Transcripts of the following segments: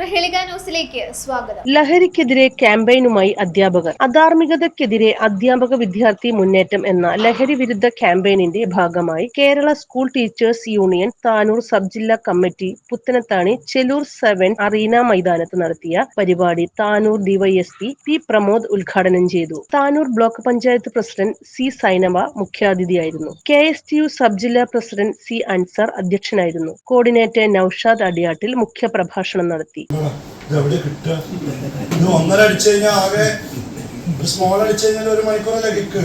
ന്യൂസിലേക്ക് സ്വാഗതം. ലഹരിക്കെതിരെ ക്യാമ്പയിനുമായി അധ്യാപകർ. അധാർമികതക്കെതിരെ അധ്യാപക വിദ്യാർത്ഥി മുന്നേറ്റം എന്ന ലഹരി വിരുദ്ധ ക്യാമ്പയിനിന്റെ ഭാഗമായി Kerala school teachers union Tanur sub ജില്ലാ committee Puthanathani Chelur seven arena മൈതാനത്ത് നടത്തിയ പരിപാടി താനൂർ ഡിവൈഎസ്പി പി പ്രമോദ് ഉദ്ഘാടനം ചെയ്തു. Tanur block panchayat president C Sainava മുഖ്യാതിഥിയായിരുന്നു. K S T U sub ജില്ലാ പ്രസിഡന്റ് സി അൻസർ അധ്യക്ഷനായിരുന്നു. കോർഡിനേറ്റർ നൌഷാദ് അടിയാട്ടിൽ മുഖ്യപ്രഭാഷണം നടത്തി. കഴിഞ്ഞാൽ ആകെ സ്മോൾ അടിച്ചു കഴിഞ്ഞാൽ ഒരു മണിക്കൂറല്ലേ കിക്ക്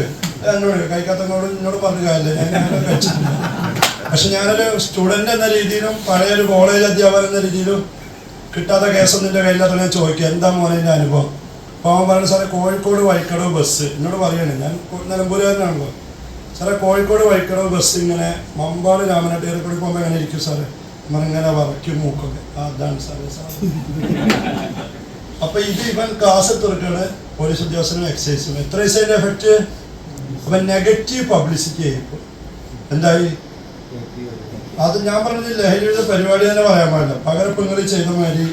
എന്നോട് കഴിക്കാത്തവരോട് എന്നോട് പറഞ്ഞു ഞാൻ പക്ഷെ ഞാനൊരു സ്റ്റുഡന്റ് എന്ന രീതിയിലും പഴയ ഒരു കോളേജ് അധ്യാപകൻ എന്ന രീതിയിലും കിട്ടാത്ത കേസൊന്നും നിന്റെ കയ്യിലാത്ത ഞാൻ ചോദിക്കുക എന്താ മോനെ അനുഭവം? അപ്പോൾ അവൻ പറഞ്ഞു സാറേ കോഴിക്കോട് വൈക്കടവ് ബസ് എന്നോട് പറയണേ. ഞാൻ നിലമ്പൂരുകാരനാണല്ലോ സാറേ കോഴിക്കോട് വൈക്കടവ് ബസ് ഇങ്ങനെ മമ്പാട് രാമനാട്ടുകാരെ കൂടി പോകുമ്പോൾ എങ്ങനെ ഇരിക്കും സാറേ? നമ്മളിങ്ങനെ വറയ്ക്കും മൂക്കൊക്കെ അതാണ് സാറേ സാർ അപ്പൊ ഇത് ഇവൻ ക്ലാസ് തുറക്കാണ് പോലീസ് ഉദ്യോഗസ്ഥനും എക്സൈസും എത്ര ദിവസത്തിന്റെ എഫക്റ്റ് അപ്പൊ നെഗറ്റീവ് പബ്ലിസിറ്റി ആയിപ്പോ എന്തായി? അത് ഞാൻ പറഞ്ഞ ലഹരിയുടെ പരിപാടി തന്നെ പറയാൻ പാടില്ല. പകരം നിങ്ങൾ ചെയ്ത മാതിരി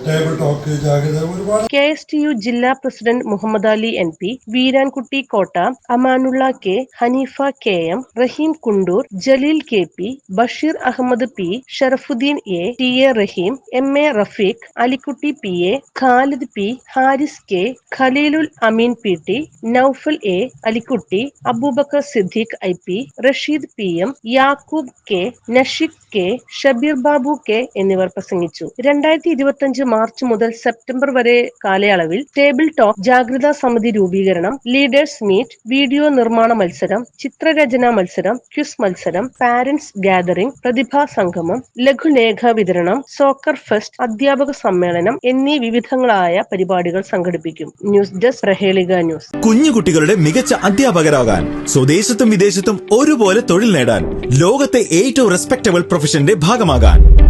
ഒരുപാട് കെ എസ് ടി യു ജില്ലാ president Muhammad Ali N P Veerankutty Kotta Amanulla K Hanifa K M Rahim Kundoor Jaleel K P Basheer Ahammed P Sharafuddeen A T A Rahim M A Rafeeq Alikutty P A Khalid P Haris K Khaleelul Ameen P T Noufal A Alikutty Aboobacker Siddique I P Rasheed P M Yakub K Nashik K Shabeer Babu K എന്നിവർ പ്രസംഗിച്ചു. രണ്ടായിരത്തി ഇരുപത്തിയഞ്ച് March മുതൽ September വരെ കാലയളവിൽ table talk ജാഗ്രതാ സമിതി രൂപീകരണം ലീഡേഴ്സ് മീറ്റ് വീഡിയോ നിർമ്മാണ മത്സരം ചിത്രരചനാ മത്സരം ക്വിസ് മത്സരം പാരന്റ്സ് ഗാദറിംഗ് പ്രതിഭാ സംഗമം ലഘുലേഖ വിതരണം സോക്കർ ഫെസ്റ്റ് അധ്യാപക സമ്മേളനം എന്നീ വിവിധങ്ങളായ പരിപാടികൾ സംഘടിപ്പിക്കും. ന്യൂസ് ഡെസ്ക് പ്രഹേളിക ന്യൂസ്. കുഞ്ഞുകുട്ടികളുടെ മികച്ച അധ്യാപകരാകാൻ സ്വദേശത്തും വിദേശത്തും ഒരുപോലെ തൊഴിൽ നേടാൻ ലോകത്തെ ഏറ്റവും റെസ്പെക്ടബിൾ പ്രൊഫഷന്റെ ഭാഗമാകാൻ.